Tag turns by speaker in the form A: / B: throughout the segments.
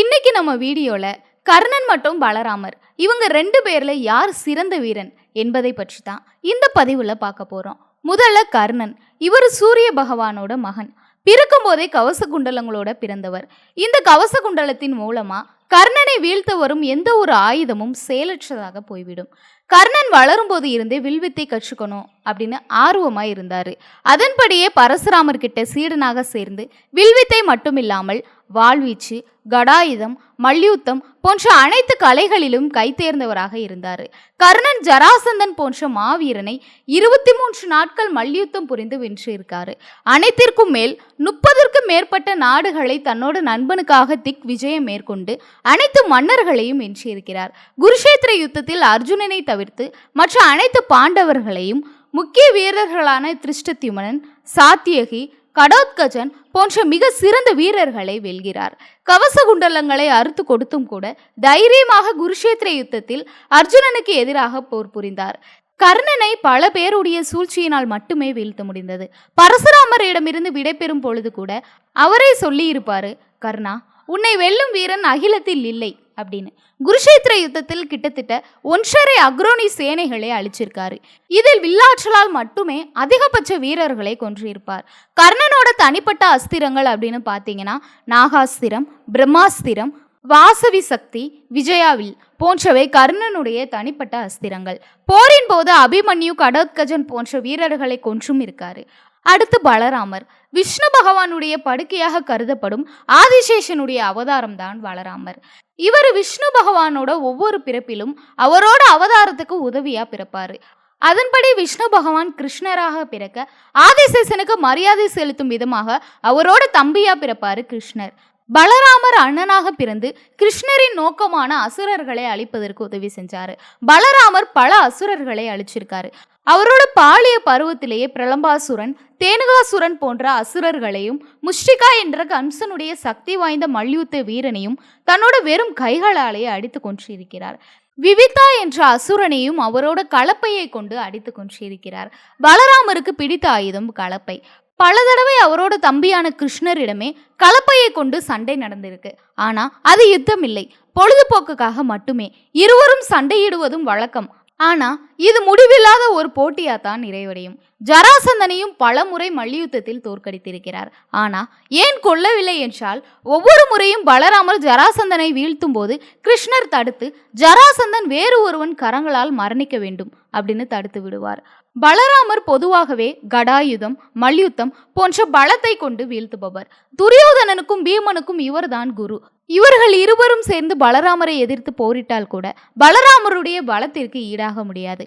A: இன்னைக்கு நம்ம வீடியோவில் கர்ணன் மற்றும் பலராமர் இவங்க ரெண்டு பேரில் யார் சிறந்த வீரன் என்பதை பற்றி தான் இந்த பதிவில் பார்க்க போகிறோம் முதல்ல கர்ணன் இவர் சூரிய பகவானோட மகன். பிறக்கும் போதே கவச குண்டலங்களோட பிறந்தவர். இந்த கவச குண்டலத்தின் மூலமா கர்ணனை வீழ்த்த வரும் எந்த ஒரு ஆயுதமும் செயலற்றதாக போய்விடும். கர்ணன் வளரும்போது இருந்தே வில்வித்தை கற்றுக்கணும் அப்படின்னு ஆர்வமா இருந்தாரு. அதன்படியே பரசுராமர் கிட்ட சீடனாக சேர்ந்து வில்வித்தை மட்டுமில்லாமல் வாழ்வீச்சு கடாயுதம் மல்யுத்தம் போன்ற அனைத்து கலைகளிலும் கைதேர்ந்தவராக இருந்தார். கர்ணன் ஜராசந்தன் போன்ற மாவீரனை இருபத்தி மூன்று நாட்கள் மல்யுத்தம் புரிந்து வென்றிருக்காரு. அனைத்திற்கும் மேல் முப்பதற்கும் மேற்பட்ட நாடுகளை தன்னோட நண்பனுக்காக திக் விஜயம் மேற்கொண்டு அனைத்து மன்னர்களையும் வென்றிருக்கிறார். குருஷேத்திர யுத்தத்தில் அர்ஜுனனை தவிர்த்து மற்ற அனைத்து பாண்டவர்களையும் முக்கிய வீரர்களான திருஷ்டத்யுமனன் சாத்தியகி கடோத்கஜன் போன்ற மிக சிறந்த வீரர்களை வெல்கிறார். கவச குண்டலங்களை அறுத்து கொடுத்தும் கூட தைரியமாக குருஷேத்திர யுத்தத்தில் அர்ஜுனனுக்கு எதிராக போர் புரிந்தார். கர்ணனை பல பேருடைய சூழ்ச்சியினால் மட்டுமே வீழ்த்த முடிந்தது. பரசுராமரிடமிருந்து விடைபெறும் பொழுது கூட அவரே சொல்லியிருப்பாரு கர்ணா உன்னை வெல்லும் வீரன் அகிலத்தில் இல்லை. அப்படின்னு. குருஷேத்திர யுத்தத்தில் கிட்டத்தட்ட ஒன்றரை அக்ரோனி சேனைகளை அழிச்சிருக்காரு. இதில் வில்லாற்றலால் மட்டுமே அதிகபட்ச வீரர்களை கொன்றிருப்பார். கர்ணனோட தனிப்பட்ட அஸ்திரங்கள் அப்படின்னு பார்த்தீங்கன்னா நாகாஸ்திரம் பிரம்மாஸ்திரம் வாசவி சக்தி விஜயாவில் போன்றவை கர்ணனுடைய தனிப்பட்ட அஸ்திரங்கள். போரின் போது அபிமன்யு கடோத்கஜன் போன்ற வீரர்களை கொன்றும் இருக்காரு. அடுத்து பலராமர். விஷ்ணு பகவானுடைய படுக்கையாக கருதப்படும் ஆதிசேஷனுடைய அவதாரம் தான் பலராமர். இவர் விஷ்ணு பகவானோட ஒவ்வொரு பிறப்பிலும் அவரோட அவதாரத்துக்கு உதவியா பிறப்பாரு. அதன்படி விஷ்ணு பகவான் கிருஷ்ணராக பிறக்க ஆதிசேஷனுக்கு மரியாதை செலுத்தும் விதமாக அவரோட தம்பியா பிறப்பாரு கிருஷ்ணர். பலராமர் அண்ணனாக பிறந்து கிருஷ்ணரின் நோக்கமான அசுரர்களை அழிப்பதற்கு உதவி செஞ்சாரு. பலராமர் பல அசுரர்களை அழிச்சிருக்காரு. அவரோட பாலிய பருவத்திலேயே பிரலம்பாசுரன் தேனுகாசுரன் போன்ற அசுரர்களையும் முஷ்டிகா என்ற கம்சனுடைய சக்தி வாய்ந்த மல்யுத்த வீரனையும் தன்னோட வெறும் கைகளாலேயே அடித்து கொன்றிருக்கிறார். விவிதா என்ற அசுரனையும் அவரோட கலப்பையை கொண்டு அடித்து கொன்றிருக்கிறார். பலராமருக்கு பிடித்த ஆயுதம் கலப்பை. பல தடவை அவரோட தம்பியான கிருஷ்ணரிடமே கலப்பையை கொண்டு சண்டை நடந்திருக்கு. ஆனா அது யுத்தம் இல்லை பொழுதுபோக்குக்காக மட்டுமே. இருவரும் சண்டையிடுவதும் வழக்கம். ஆனா இது முடிவில்லாத ஒரு போட்டியா தான் நிறைவடையும். ஜராசந்தனையும் பல முறை மல்யுத்தத்தில் தோற்கடித்திருக்கிறார். ஆனா ஏன் கொல்லவில்லை என்றால் ஒவ்வொரு முறையும் பலராமர் ஜராசந்தனை வீழ்த்தும் போது கிருஷ்ணர் தடுத்து ஜராசந்தன் வேறு ஒருவன் கரங்களால் மரணிக்க வேண்டும் அப்படின்னு தடுத்து விடுவார். பலராமர் பொதுவாகவே கடாயுதம் மல்யுத்தம் போன்ற பலத்தை கொண்டு வீழ்த்துபவர். துரியோதனனுக்கும் பீமனுக்கும் இவர்தான் குரு. இவர்கள் இருவரும் சேர்ந்து பலராமரை எதிர்த்து போரிட்டால் கூட பலராமருடைய பலத்திற்கு ஈடாக முடியாது.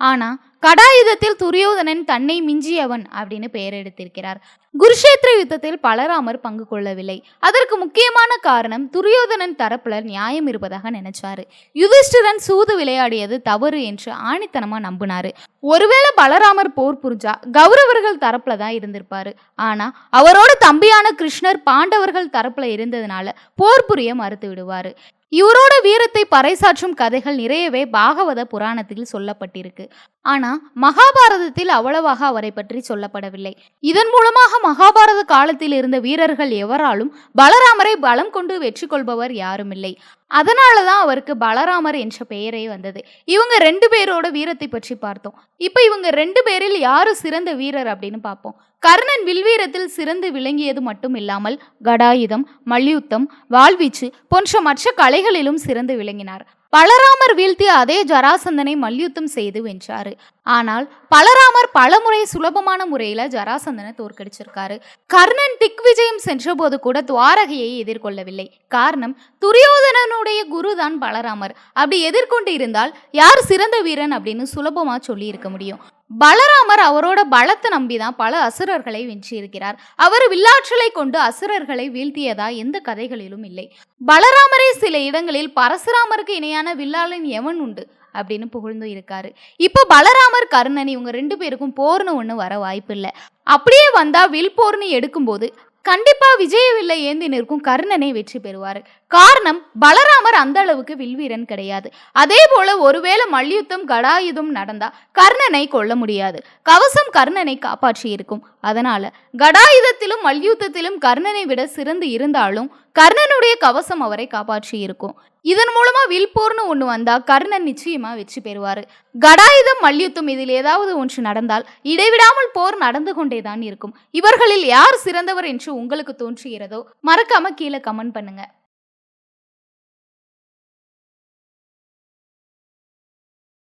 A: ஆனா கடாயுதத்தில் துரியோதனன் தன்னை மிஞ்சியவன் அப்படின்னு பெயர் எடுத்திருக்கிறார். குருஷேத்திர யுத்தத்தில் பலராமர் பங்கு கொள்ளவில்லை. அதற்கு முக்கியமான காரணம் துரியோதனன் தரப்புல நியாயம் இருப்பதாக நினைச்சாரு. யுதிஷ்டிரன் சூது விளையாடியது தவறு என்று ஆணித்தனமா நம்பினாரு. ஒருவேளை பலராமர் போர் புரிஞ்சா கௌரவர்கள் தரப்புல தான் இருந்திருப்பாரு. ஆனா அவரோட தம்பியான கிருஷ்ணர் பாண்டவர்கள் தரப்புல இருந்ததுனால போர் புரிய மறுத்து விடுவாரு. இவரோட வீரத்தை பறைசாற்றும் கதைகள் நிறையவே பாகவத புராணத்தில் சொல்லப்பட்டிருக்கு. ஆனா மகாபாரதத்தில் அவ்வளவாக அவரை பற்றி சொல்லப்படவில்லை. இதன் மூலமாக மகாபாரத காலத்தில் இருந்த வீரர்கள் எவராலும் பலராமரை பலம் கொண்டு வெற்றி கொள்பவர் யாரும் இல்லை அதனால தான் அவருக்கு பலராமர் என்ற பெயரே வந்தது. இவங்க ரெண்டு பேரோட வீரத்தை பற்றி பார்த்தோம். இப்போ இவங்க ரெண்டு பேரில் யாரு சிறந்த வீரர் அப்படின்னு பார்ப்போம். கர்ணன் வில்வீரத்தில் சிறந்து விளங்கியது மட்டும் இல்லாமல் கடாயுதம் மல்யுத்தம் வாழ்வீச்சு போன்ற மற்ற கலைகளிலும் சிறந்து விளங்கினார். பலராமர் வீழ்த்திய அதே ஜராசந்தனை மல்யுத்தம் செய்து வென்றாரு. ஆனால் பலராமர் பலமுறை சுலபமான முறையில ஜராசந்தனை தோற்கடிச்சிருக்காரு. கர்ணன் திக் விஜயம் சென்றபோது கூட துவாரகையை எதிர்கொள்ளவில்லை. காரணம் துரியோதனனுடைய குரு தான் பலராமர். அப்படி எதிர்கொண்டு இருந்தால் யார் சிறந்த வீரன் அப்படின்னு சுலபமா சொல்லி இருக்க முடியும். பலராமர் அவரோட பலத்தை நம்பிதான் பல அசுரர்களை வென்றியிருக்கிறார் அவர் வில்லாற்றலை கொண்டு அசுரர்களை வீழ்த்தியதா எந்த கதைகளிலும் இல்லை. பலராமரே சில இடங்களில் பரசுராமருக்கு இணையான வில்லாளன் எவன் உண்டு அப்படின்னு புகழ்ந்து இருக்காரு. இப்போ பலராமர் கருணன் இவங்க ரெண்டு பேருக்கும் போர்னு ஒன்று வர வாய்ப்பு இல்லை. அப்படியே வந்தா வில் போர்னு எடுக்கும்போது கண்டிப்பா விஜய வில்லை ஏந்தி நிற்கும் கர்ணனை வெற்றி பெறுவார். காரணம் பலராமர் அந்த அளவுக்கு வில்வீரன் கிடையாது. அதே போல ஒருவேளை மல்யுத்தம் கடாயுதம் நடந்தா கர்ணனை கொல்ல முடியாது. கவசம் கர்ணனை காப்பாற்றி இருக்கும். அதனால கடாயுதத்திலும் மல்யுத்தத்திலும் கர்ணனை விட சிறந்து இருந்தாலும் கர்ணனுடைய கவசம் அவரை காப்பாற்றி இருக்கும். இதன் மூலமா வில்போர்னு ஒண்ணு வந்தா கர்ணன் நிச்சயமா வெற்றி பெறுவாரு. கடாயுதம் மல்யுத்தம் இதில் ஏதாவது ஒன்று நடந்தால் இடைவிடாமல் போர் நடந்து கொண்டேதான் இருக்கும். இவர்களில் யார் சிறந்தவர் என்று உங்களுக்கு தோன்றுகிறதோ மறக்காம கீழே கமெண்ட் பண்ணுங்க.